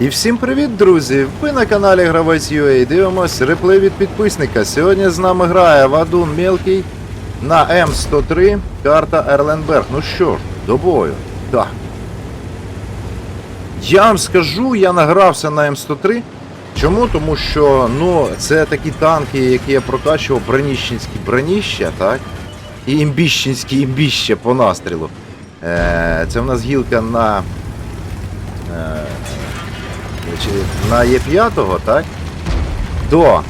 І всім привіт, друзі! Ви на каналі Гравець UA дивимось реплей від підписника. Сьогодні з нами грає Вадун Мелкий на М103, карта Ерленберг. Ну що ж, до бою. Так. Я вам скажу, я награвся на М103. Чому? Тому що ну, це такі танки, які я прокачував, броніщенські броніща, так? І імбіщенські імбіща по настрілу. Е, це в нас гілка на. Е, на Є5, так? То,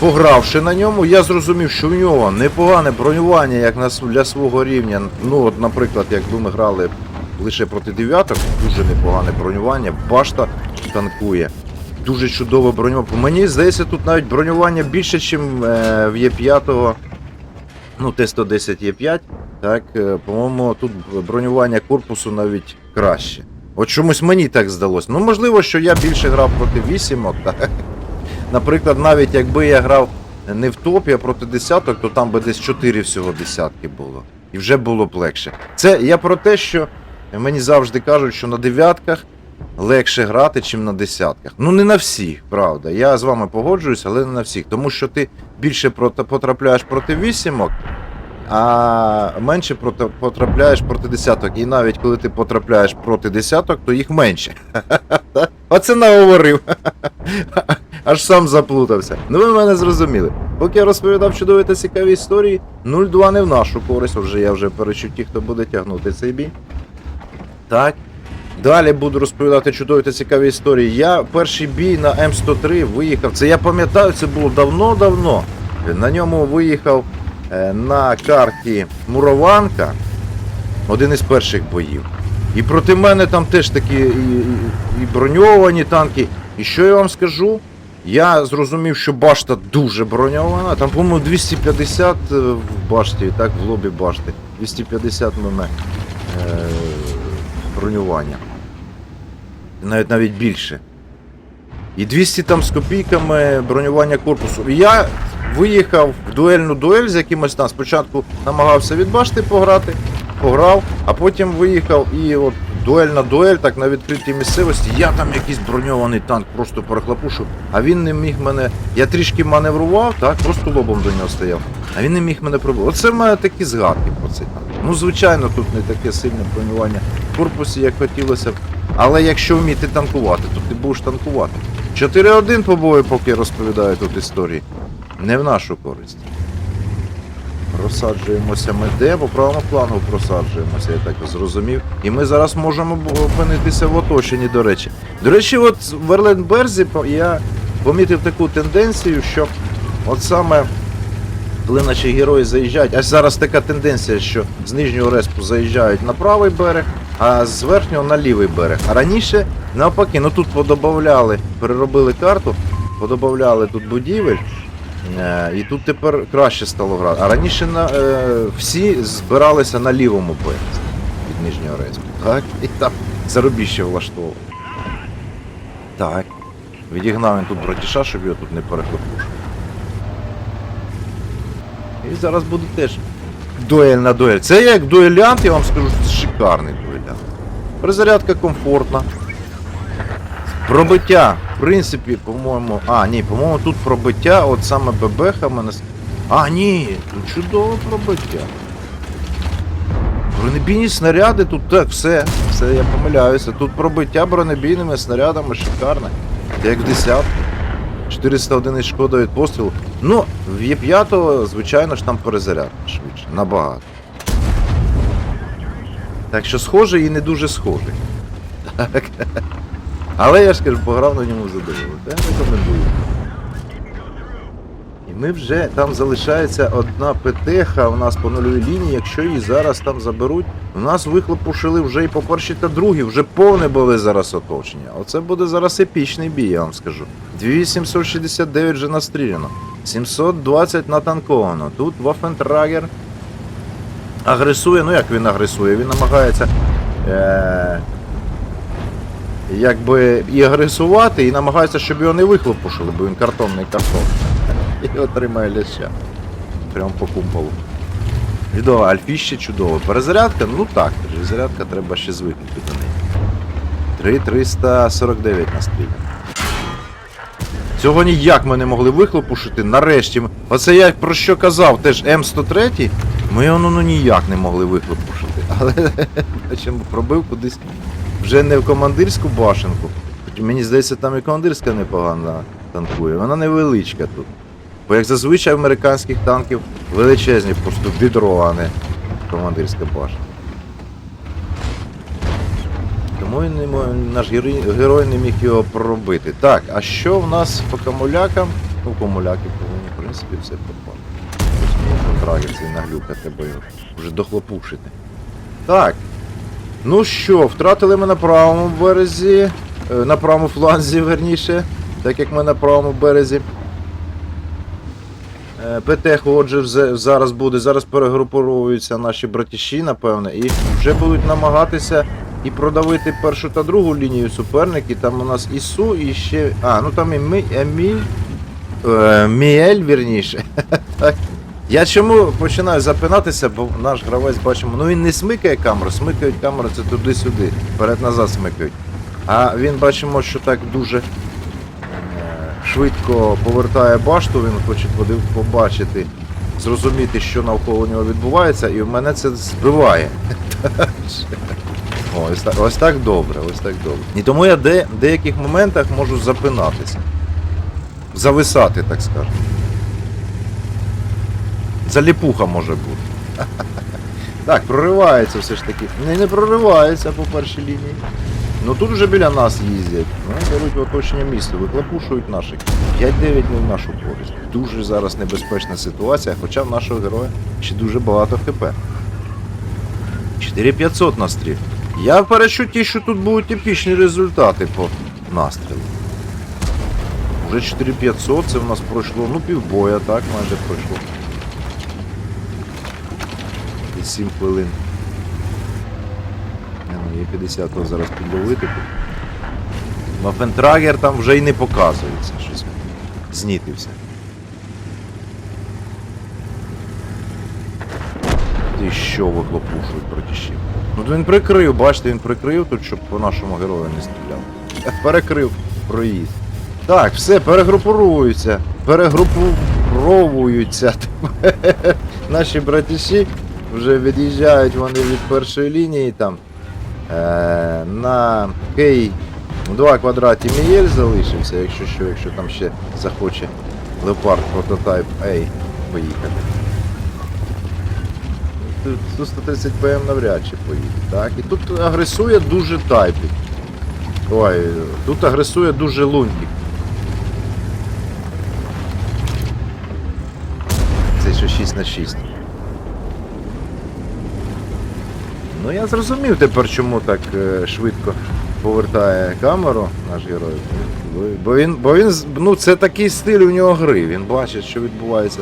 погравши на ньому, я зрозумів, що в нього непогане бронювання, як для свого рівня. Ну, от, наприклад, якби ми грали лише проти дев'яток, дуже непогане бронювання, башта танкує. Дуже чудове бронювання. Мені здається, тут навіть бронювання більше, ніж е, в Є5. Ну, Т-110 Є5. Так, е, по-моєму, тут бронювання корпусу навіть краще. От чомусь мені так здалося. Ну, можливо, що я більше грав проти вісімок. Наприклад, навіть якби я грав не в топі, а проти десяток, то там би десь 4 всього десятки було. І вже було б легше. Це я про те, що мені завжди кажуть, що на дев'ятках легше грати, ніж на десятках. Ну, не на всіх, правда. Я з вами погоджуюсь, але не на всіх. Тому що ти більше потрапляєш проти вісімок, а менше потрапляєш проти десяток. І навіть коли ти потрапляєш проти десяток, то їх менше. Оце наговорив. Аж сам заплутався. Ну ви мене зрозуміли. Поки я розповідав чудові та цікаві історії, 0-2 не в нашу користь, вже я вже перечуті, хто буде тягнути цей бій. Так. Далі буду розповідати чудові та цікаві історії. Я перший бій на М103 виїхав. Це я пам'ятаю, це було давно-давно. На ньому виїхав на карті Мурованка. Один із перших боїв. І проти мене там теж такі і, і, броньовані танки. І що я вам скажу? Я зрозумів, що башта дуже броньована. Там, по-моєму, 250 в башті, так, в лобі башти. 250 мм е, бронювання. Навіть навіть більше. І 200 там з копійками бронювання корпусу. І я виїхав в дуельну дуель з якимось там. Спочатку намагався від пограти, пограв, а потім виїхав і от дуель на дуель, так на відкритій місцевості. Я там якийсь броньований танк просто перехлопушу, а він не міг мене. Я трішки маневрував, так, просто лобом до нього стояв. А він не міг мене пробити. Оце в мене такі згадки про цей танк. Ну, звичайно, тут не таке сильне бронювання в корпусі, як хотілося б. Але якщо вміти танкувати, то ти будеш танкувати. 4-1 по бою, поки розповідаю тут історії. Не в нашу користь. Просаджуємося ми де, по правому плану просаджуємося, я так зрозумів. І ми зараз можемо опинитися в оточенні, до речі. До речі, от в Ерленберзі я помітив таку тенденцію, що от саме коли наші герої заїжджають, аж зараз така тенденція, що з нижнього респу заїжджають на правий берег, а з верхнього на лівий берег. А раніше навпаки, ну тут подобавляли, переробили карту, подобавляли тут будівель. Е, І тут тепер краще стало грати. А раніше на, е, всі збиралися на лівому березі від нижнього респу. Так? І там заробіще влаштовували. Так. Відігнав він тут братіша, щоб його тут не перехлопушив. І зараз буде теж дуель на дуель. Це як дуелянт, я вам скажу, це шикарний дуелянт. Перезарядка комфортна. Пробиття, в принципі, по-моєму. А, ні, по-моєму, тут пробиття, от саме ББХ мене. А, ні, тут чудове пробиття. Бронебійні снаряди, тут так, все, все, я помиляюся. Тут пробиття бронебійними снарядами шикарне. Як в десятку. 400 одиниць шкода від пострілу. Ну, в Є5, звичайно ж, там перезарядка швидше, набагато. Так що схожий і не дуже схожий. Так. Але я ж кажу, пограв на ньому задоволений. Я рекомендую. І ми вже там залишається одна ПТХ у нас по нульовій лінії. Якщо її зараз там заберуть, у нас вихлопушили вже і по першій та другій, вже повне були зараз оточення. Оце буде зараз епічний бій, я вам скажу. 2869 вже настріляно, 720 натанковано. Тут Вафентрагер агресує, ну як він агресує? Він намагається. Е- якби і агресувати, і намагається, щоб його не вихлопушили, бо він картонний картон. І отримає ляща. Прям по кумполу. Чудово, альфіще чудово. Перезарядка, ну так, перезарядка треба ще звикнути до неї. 3,349 настріляно. Цього ніяк ми не могли вихлопушити. Нарешті. Оце я про що казав, теж М103, ми його ну, ніяк не могли вихлопушити. Але бачимо, пробив кудись вже не в командирську башенку. Мені здається, там і командирська непогано танкує. Вона невеличка тут. Бо як зазвичай американських танків величезні, просто відро, а не командирська башня. Тому наш герой, не міг його проробити. Так, а що в нас по камулякам? Ну, камуляки повинні, в принципі, все пропало. Контрагер цей наглюка тебе його вже дохлопушити. Так. Ну що, втратили ми на правому березі, е, на правому фланзі, верніше, так як ми на правому березі. Е, ПТХ, отже, зараз буде. Зараз перегруповуються наші братіші, напевне, і вже будуть намагатися і продавити першу та другу лінію суперників. Там у нас Ісу і ще. А, ну там і Ми, Еміль. Е, Міель, вірніше. Я чому починаю запинатися, бо наш гравець бачимо, ну він не смикає камеру, смикають камеру це туди-сюди, вперед-назад смикають. А він бачимо, що так дуже е, швидко повертає башту, він хоче побачити, зрозуміти, що навколо нього відбувається, і в мене це збиває. Ось так, ось так добре, ось так добре. І тому я в деяких моментах можу запинатися. Зависати, так скажемо. Заліпуха може бути. Так, проривається все ж таки. Не, не проривається по першій лінії. Ну тут вже біля нас їздять. Ну, беруть в оточення міста, виклапушують наших. 5-9 не в нашу користь. Дуже зараз небезпечна ситуація, хоча в нашого героя ще дуже багато хп. 4500 настріл. Я в перечутті, що тут будуть епічні результати по настрілу. Вже 4500, це в нас пройшло, ну півбоя, так, майже пройшло. І 7 хвилин. Не, ну, є 50 то зараз підловити. Ну, Фентрагер там вже й не показується, щось знітився. Ти що вихлопушують проти щів? Ну він прикрив, бачите, він прикрив тут, щоб по нашому герою не стріляв. Перекрив проїзд. Так, все, перегруповуються. Перегруповуються. Наші братіші вже від'їжджають вони від першої лінії там. Е, на Кей 2 квадраті Мієль залишився, якщо що, якщо там ще захоче Леопард прототайп A поїхати. Тут 130 ПМ навряд чи поїде. Так, і тут агресує дуже тайпік. Ой, тут агресує дуже лунтик. Це ще 6 на 6. Ну я зрозумів тепер, чому так е, швидко повертає камеру наш герой. Бо- він, бо він, ну це такий стиль у нього гри. Він бачить, що відбувається.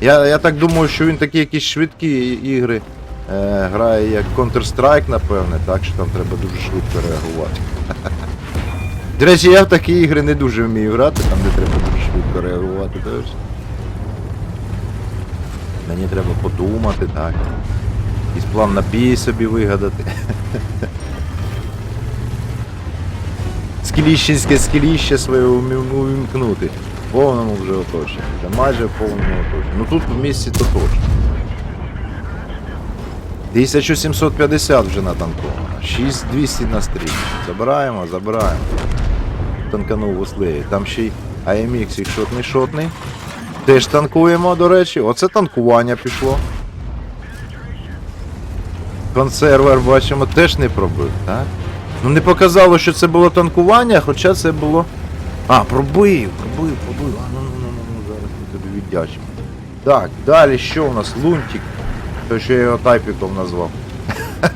Я, я так думаю, що він такі якісь швидкі ігри е, грає як Counter-Strike, напевне, так що там треба дуже швидко реагувати. До речі, я в такі ігри не дуже вмію грати, там де треба дуже швидко реагувати. Тож. Мені треба подумати, так. Якийсь план на бій собі вигадати. Скіліщенське скіліще своє увімкнути. В повному вже оточенні. Та майже в повному оточенні. Ну тут в місті то точно. 1750 вже натанковано. 6200 на стрій. Забираємо, забираємо. Танканув в. Там ще й AMX, як шотний шотний. Теж танкуємо, до речі. Оце танкування пішло. Консервер, бачимо, теж не пробив, так? Ну не показало, що це було танкування, хоча це було. А, пробив, пробив, пробив. А, ну, ну, ну, ну, ну, зараз ми тобі віддячимо. Так, далі що у нас? Лунтик. Той, що я його тайпіком назвав.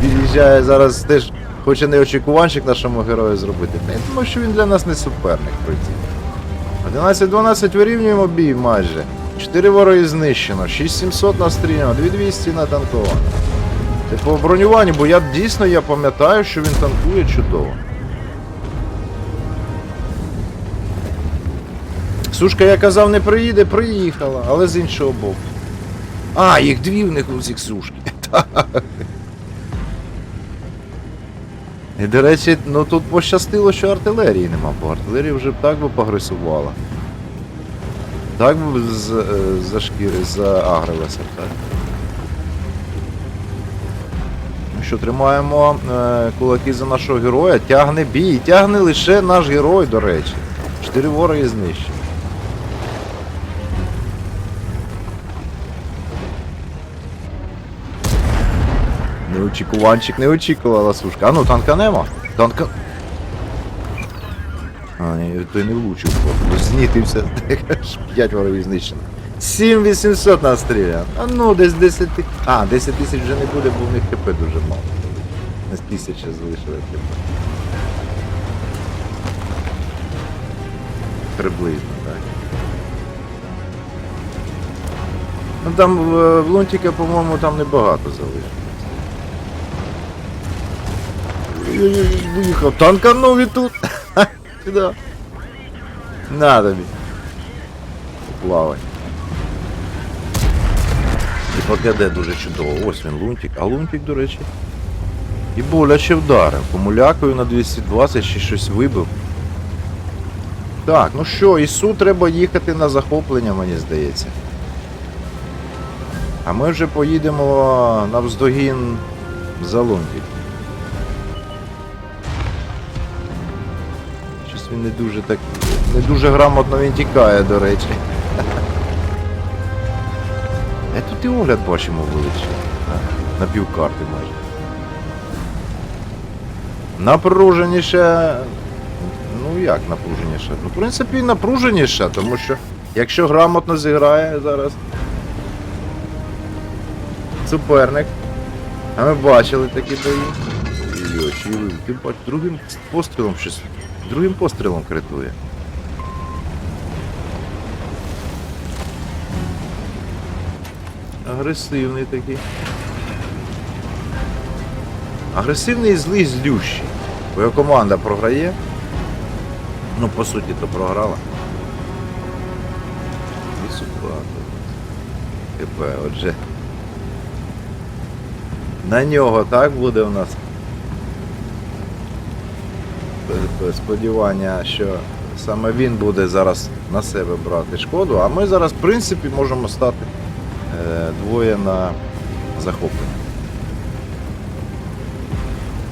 Під'їжджає зараз теж, хоче не очікуванчик нашому герою зробити. Я думаю, що він для нас не суперник, принципі. 11-12 вирівнюємо бій майже. 4 вороги знищено, 6700 настріляно, 2200 натанковано. Це по бронюванню, бо я дійсно я пам'ятаю, що він танкує чудово. Сушка, я казав, не приїде, приїхала, але з іншого боку. А, їх дві в них у цих сушки. І, до речі, ну тут пощастило, що артилерії нема, бо артилерія вже б так би погресувала. Так би з, е, за шкіри заагрилася, так? Що, тримаємо е, кулаки за нашого героя. Тягне бій. Тягне лише наш герой, до речі. Чотири вороги знищені. Неочікуванчик не очікувала сушка. А ну танканемо. Танка. А, ні, той не влучив, просто знітився. П'ять ворогів знищено. 7800 настрілян. А ну, десь 10 тисяч. А, 10 тисяч вже не буде, бо в них ХП дуже мало. Десь тисяча залишили ХП. Приблизно, так. Ну там в, в Лунтика, по-моєму, там небагато залишилось. Виїхав, танканув і тут. Ха, Сюди. На тобі. Плавай. І покиде дуже чудово. Ось він лунтик. А лунтик, до речі. І боляче вдарив. Помулякою на 220 ще щось вибив. Так, ну що, Ісу треба їхати на захоплення, мені здається. А ми вже поїдемо навздогін за лунтик. Щось він не дуже так. Не дуже грамотно він тікає, до речі. А тут і огляд бачимо величезний. А, На півкарти майже. Напруженіше. Ну як напруженіше? Ну, в принципі, напруженіше, тому що якщо грамотно зіграє зараз. Суперник. А ми бачили такі бої. Ой-ой, чи ти бач, другим пострілом щось. Другим пострілом критує. Агресивний такий. Агресивний злий злющий. Бо його команда програє. Ну, по суті, то програла. І супер. КП, отже. На нього так буде у нас. П- Сподівання, що саме він буде зараз на себе брати шкоду, а ми зараз, в принципі, можемо стати е, двоє на захоплення.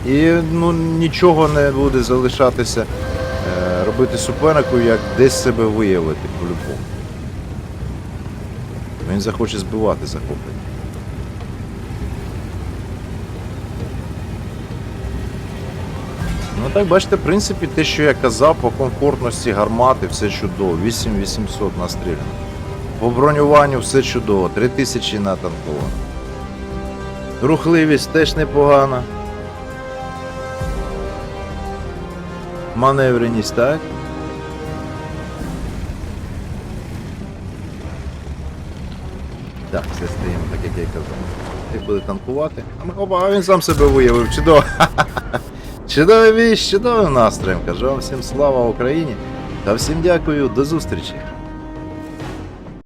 І ну, нічого не буде залишатися е, робити супернику, як десь себе виявити по-любому. Він захоче збивати захоплення. Ну так, бачите, в принципі, те, що я казав, по комфортності гармати все чудово. 8800 настріляно. По бронюванню все чудово, 3000 натанковано. Рухливість теж непогана. Маневреність, так? Так, все стоїмо, так як я казав. Як буде танкувати. А він сам себе виявив. Чудово. Чудовий віч, настроєм. Кажу вам всім слава Україні та всім дякую, до зустрічі.